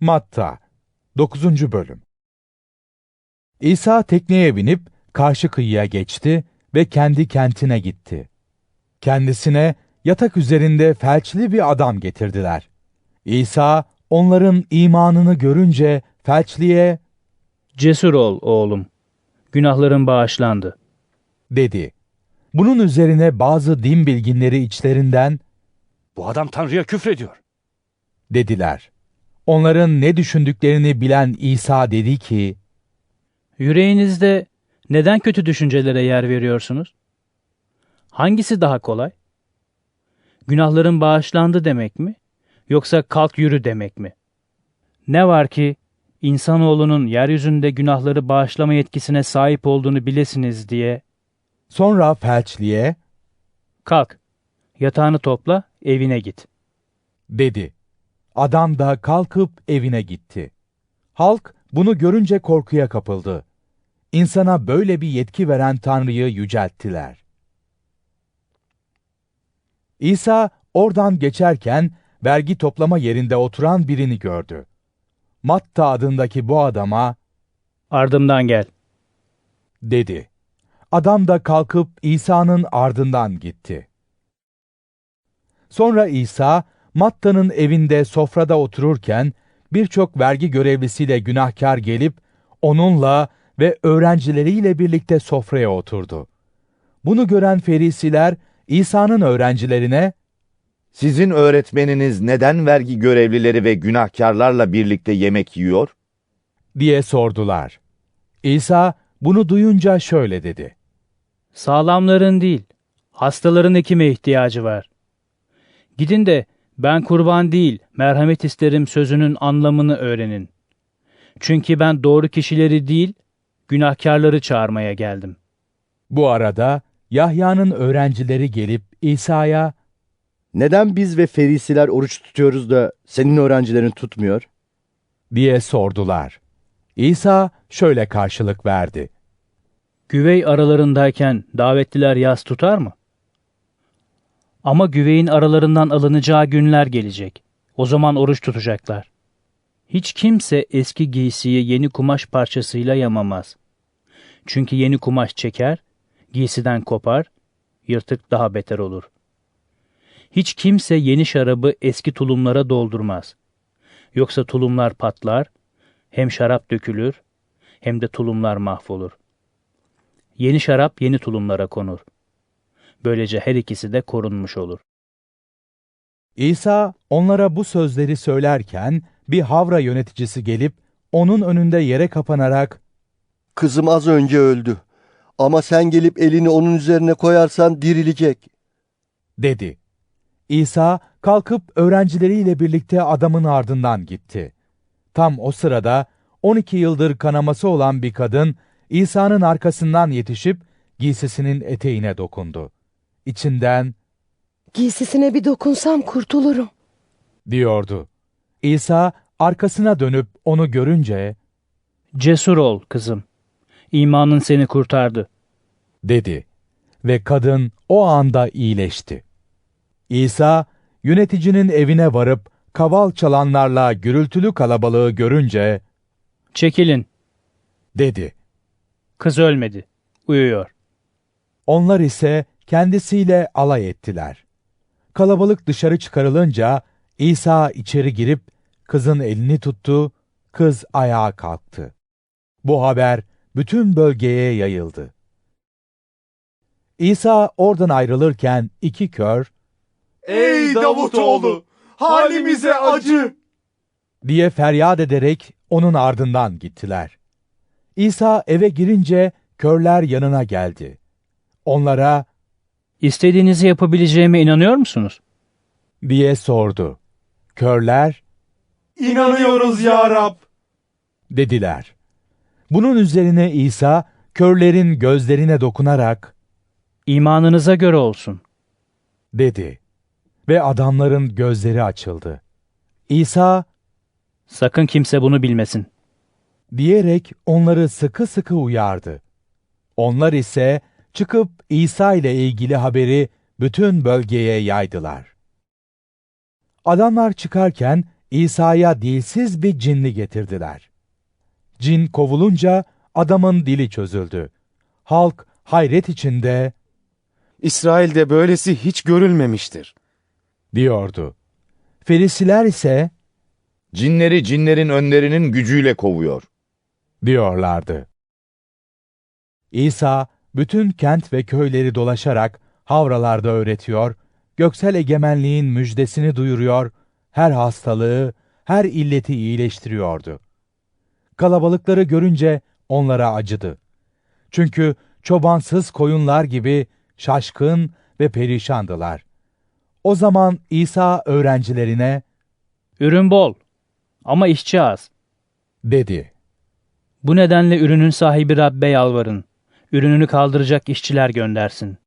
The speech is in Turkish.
Matta 9. Bölüm İsa tekneye binip karşı kıyıya geçti ve kendi kentine gitti. Kendisine yatak üzerinde felçli bir adam getirdiler. İsa onların imanını görünce felçliye Cesur ol oğlum. Günahların bağışlandı. dedi. Bunun üzerine bazı din bilginleri içlerinden Bu adam Tanrı'ya küfrediyor. dediler. Onların ne düşündüklerini bilen İsa dedi ki, Yüreğinizde neden kötü düşüncelere yer veriyorsunuz? Hangisi daha kolay? Günahların bağışlandı demek mi? Yoksa kalk yürü demek mi? Ne var ki insanoğlunun yeryüzünde günahları bağışlama yetkisine sahip olduğunu bilesiniz diye sonra felçliye kalk, yatağını topla, evine git. dedi. Adam da kalkıp evine gitti. Halk bunu görünce korkuya kapıldı. İnsana böyle bir yetki veren Tanrı'yı yücelttiler. İsa oradan geçerken vergi toplama yerinde oturan birini gördü. Matta adındaki bu adama Ardımdan gel. dedi. Adam da kalkıp İsa'nın ardından gitti. Sonra İsa, Matta'nın evinde sofrada otururken, birçok vergi görevlisiyle günahkar gelip, onunla ve öğrencileriyle birlikte sofraya oturdu. Bunu gören ferisiler, İsa'nın öğrencilerine, Sizin öğretmeniniz neden vergi görevlileri ve günahkarlarla birlikte yemek yiyor? diye sordular. İsa, bunu duyunca şöyle dedi. Sağlamların değil, hastaların hekime ihtiyacı var. Gidin de ben kurban değil, merhamet isterim sözünün anlamını öğrenin. Çünkü ben doğru kişileri değil, günahkarları çağırmaya geldim. Bu arada Yahya'nın öğrencileri gelip İsa'ya, Neden biz ve ferisiler oruç tutuyoruz da senin öğrencilerin tutmuyor? diye sordular. İsa şöyle karşılık verdi. Güvey aralarındayken davetliler yas tutar mı? Ama güveyin aralarından alınacağı günler gelecek. O zaman oruç tutacaklar. Hiç kimse eski giysiyi yeni kumaş parçasıyla yamamaz. Çünkü yeni kumaş çeker, giysiden kopar, yırtık daha beter olur. Hiç kimse yeni şarabı eski tulumlara doldurmaz. Yoksa tulumlar patlar, hem şarap dökülür, hem de tulumlar mahvolur. Yeni şarap yeni tulumlara konur. Böylece her ikisi de korunmuş olur. İsa onlara bu sözleri söylerken bir havra yöneticisi gelip onun önünde yere kapanarak Kızım az önce öldü. Ama sen gelip elini onun üzerine koyarsan dirilecek. dedi. İsa kalkıp öğrencileriyle birlikte adamın ardından gitti. Tam o sırada 12 yıldır kanaması olan bir kadın İsa'nın arkasından yetişip giysisinin eteğine dokundu. İçinden Giysisine bir dokunsam kurtulurum. diyordu. İsa arkasına dönüp onu görünce Cesur ol kızım. İmanın seni kurtardı. dedi ve kadın o anda iyileşti. İsa yöneticinin evine varıp kaval çalanlarla gürültülü kalabalığı görünce Çekilin. dedi. Kız ölmedi. Uyuyor. Onlar ise kendisiyle alay ettiler. Kalabalık dışarı çıkarılınca İsa içeri girip kızın elini tuttu, kız ayağa kalktı. Bu haber bütün bölgeye yayıldı. İsa oradan ayrılırken iki kör Ey Davutoğlu! Halimize acı! diye feryat ederek onun ardından gittiler. İsa eve girince körler yanına geldi. Onlara İstediğinizi yapabileceğime inanıyor musunuz? diye sordu. Körler İnanıyoruz ya Rab! dediler. Bunun üzerine İsa körlerin gözlerine dokunarak İmanınıza göre olsun. dedi ve adamların gözleri açıldı. İsa Sakın kimse bunu bilmesin. diyerek onları sıkı sıkı uyardı. Onlar ise çıkıp İsa ile ilgili haberi bütün bölgeye yaydılar. Adamlar çıkarken İsa'ya dilsiz bir cinli getirdiler. Cin kovulunca adamın dili çözüldü. Halk hayret içinde İsrail'de böylesi hiç görülmemiştir. diyordu. Ferisiler ise Cinleri cinlerin önlerinin gücüyle kovuyor. diyorlardı. İsa bütün kent ve köyleri dolaşarak havralarda öğretiyor, göksel egemenliğin müjdesini duyuruyor, her hastalığı, her illeti iyileştiriyordu. Kalabalıkları görünce onlara acıdı. Çünkü çobansız koyunlar gibi şaşkın ve perişandılar. O zaman İsa öğrencilerine Ürün bol ama işçi az. dedi. Bu nedenle ürünün sahibi Rabbe yalvarın. Ürününü kaldıracak işçiler göndersin.